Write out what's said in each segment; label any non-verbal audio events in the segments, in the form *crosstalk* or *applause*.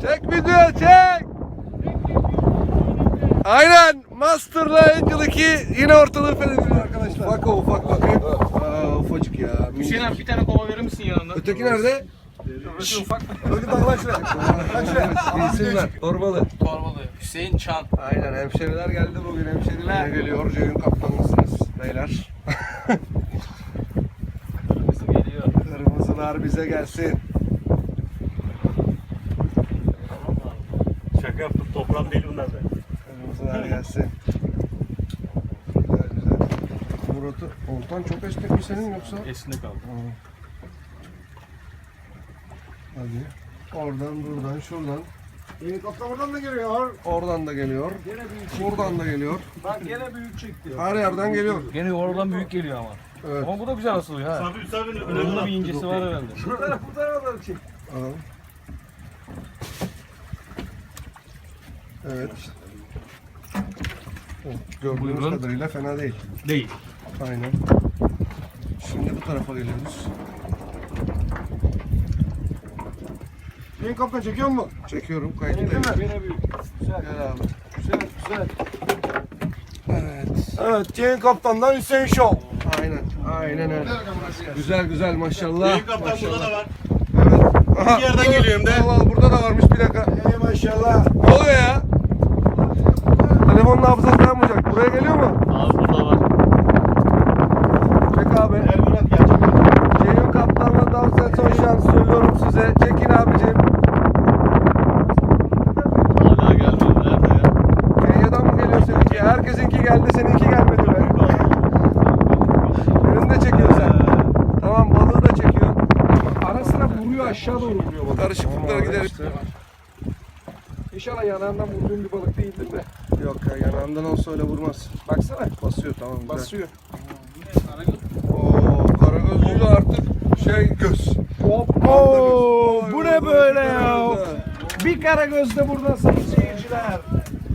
Çek video çek. Aynen Master'la Angel 2 yine ortalığı fethediyor arkadaşlar. Ufak o ufak bakayım. Aa ufacık ya. Hüseyin abi bir tane kova verir misin yanında? Öteki nerede? Orası ufak. Öyle bak lan şuraya. Bak şuraya. İsimler. Torbalı. Torbalı. Hüseyin Çan. Aynen hemşeriler geldi bugün hemşeriler. Ne geliyor? Ceyhun kaptanlısınız beyler. Nasıl geliyor? Kırmızılar bize gelsin. Değil bunlar da. Kırmızılar gelsin. Güzel güzel. Murat'ı, Oltan çok esnek mi senin yoksa? Esnek kaldı. Hadi. Oradan, buradan, şuradan. Yeni kaptan buradan da geliyor. Oradan da geliyor. Gene büyük çekti. Buradan da geliyor. Bak gene büyük çekti. Her yerden geliyor. Gene oradan büyük geliyor ama. Evet. Ama bu da güzel asılıyor ha. Sabri Bunda önünde bir incesi var herhalde. Bu taraf bu tarafa da çek. Alalım. Evet. Oh, Gördüğünüz Buyurun. kadarıyla fena değil. Değil. Aynen. Şimdi bu tarafa geliyoruz. Yeni kaptan çekiyor mu? Çekiyorum, Değil kayıttayım. mi? Gene büyük. Güzel. Gel abi. Güzel güzel. Evet. Evet Ceyhun kaptandan Hüseyin Show. Aynen. Aynen öyle. Güzel güzel maşallah. Benim kaptan burada da var. Evet. Aha. İki yerden geliyorum de. Allah Allah, burada da varmış bir dakika. Ey maşallah. Ne oluyor ya? Telefonun hafızası yanmayacak. Buraya geliyor mu? Abi burada var. Çek abi. El Murat gelecek. Ceyhun Kaptan'la dans et son şans söylüyorum size. Çekin abicim. Hala gelmedi. Nerede ya? Kenya'dan mı geliyor seninki? Herkesinki geldi, seninki gelmedi be. Birini de çekiyor sen. Tamam balığı da çekiyor. Ara sıra vuruyor aşağı doğru vuruyor balık. Karışıklıklara gideriz. İnşallah yanağından vurduğum bir balık değildir de. Yok ya yanağından olsa öyle vurmaz. Baksana. Basıyor tamam güzel. Basıyor. Oo karagözlüğü de artık şey göz. Oo, bu ne böyle ya? Bir kara gözle burada sayın seyirciler.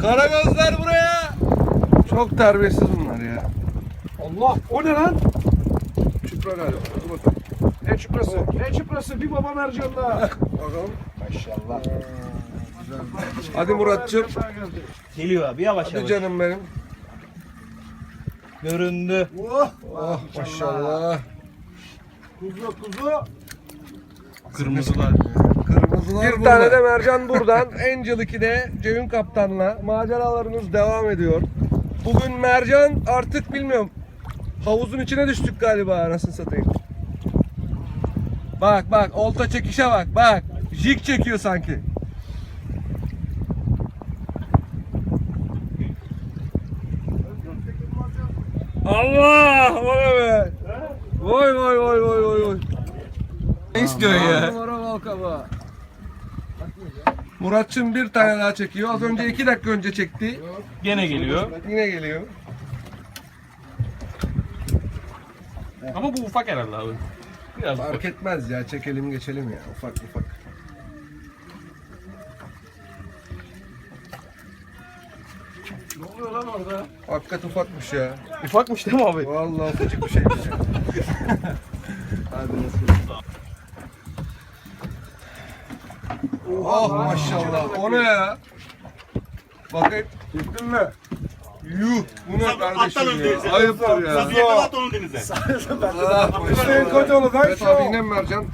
Karagözler buraya. Çok terbiyesiz bunlar ya. Allah o ne lan? Çupra galiba. Dur bakalım. Ne çuprası? Ne çuprası? Bir baba mercanla. Bakalım. Maşallah. Hadi Muratçım. Geliyor abi yavaş Hadi canım benim. Göründü. Oh, Oh maşallah. kuzu kuzu. Kırmızılar. Kırmızılar bir tane de mercan buradan. *laughs* Angel 2'de Ceyhun Kaptan'la maceralarımız devam ediyor. Bugün mercan artık bilmiyorum. Havuzun içine düştük galiba anasını satayım. Bak bak olta çekişe bak bak. Jig çekiyor sanki. Allah! Vay be! Vay vay vay vay vay vay. Ne istiyorsun ya? Numara. Muratçım bir tane daha çekiyor. Az önce iki dakika önce çekti. Gene geliyor. Yine geliyor. Ama bu ufak herhalde abi. Biraz ufak. Fark etmez ya. Çekelim geçelim ya. Ufak ufak. Oluyor lan orada? Hakikat ufakmış ya. Ufakmış değil mi abi? Vallahi ufacık bir şeymiş ya. Hadi nasıl? Oh maşallah. O ne ya? Bakayım. Gittin mi? Yuh. Bu ne kardeşim ya? Ayıptır ya. Sabri yakalat onu denize. Ah, Hüseyin Kocaoğlu ben Evet şu. abi yine mi Mercan?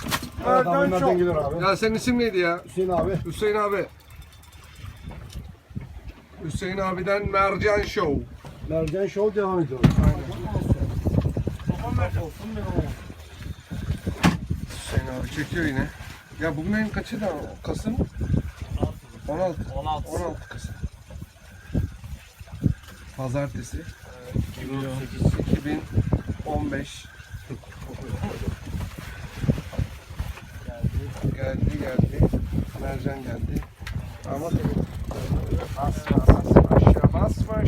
Mercan gelir abi. Ya senin isim neydi ya? Hüseyin abi. Hüseyin abi. Hüseyin abiden Mercan Show. Mercan Show devam ediyor. Hüseyin abi çekiyor yine. Ya bugün ayın kaçı da? Kasım? 16. 16. 16 Kasım. Pazartesi. 2015. Geldi geldi. Mercan geldi. Ama Bas bas aşağı bas aşağı.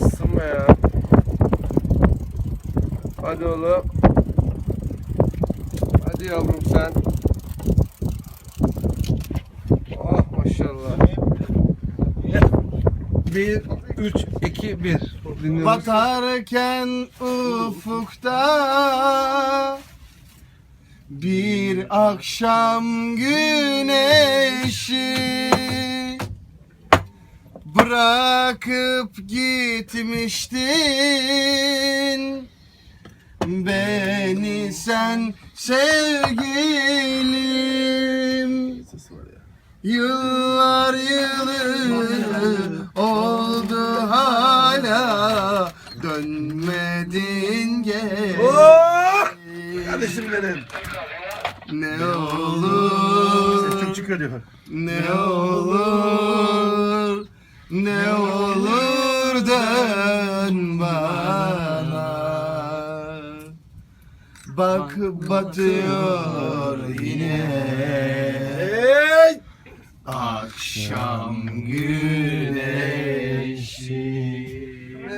bassın be ya. Hadi oğlum. Hadi yavrum sen. Oh maşallah. 1, 3, 2, 1. Dinliyoruz. Batarken ufukta Bir akşam güneşi Bırakıp gitmiştin. Beni sen sevgilim. Yıllar yılı oldu hala. Dönmedin geri. Kardeşim benim. Ne olur. Çok çıkıyor diyor. ne olur. Ne olur dön bana. Bak batıyor yine. Akşam güneşi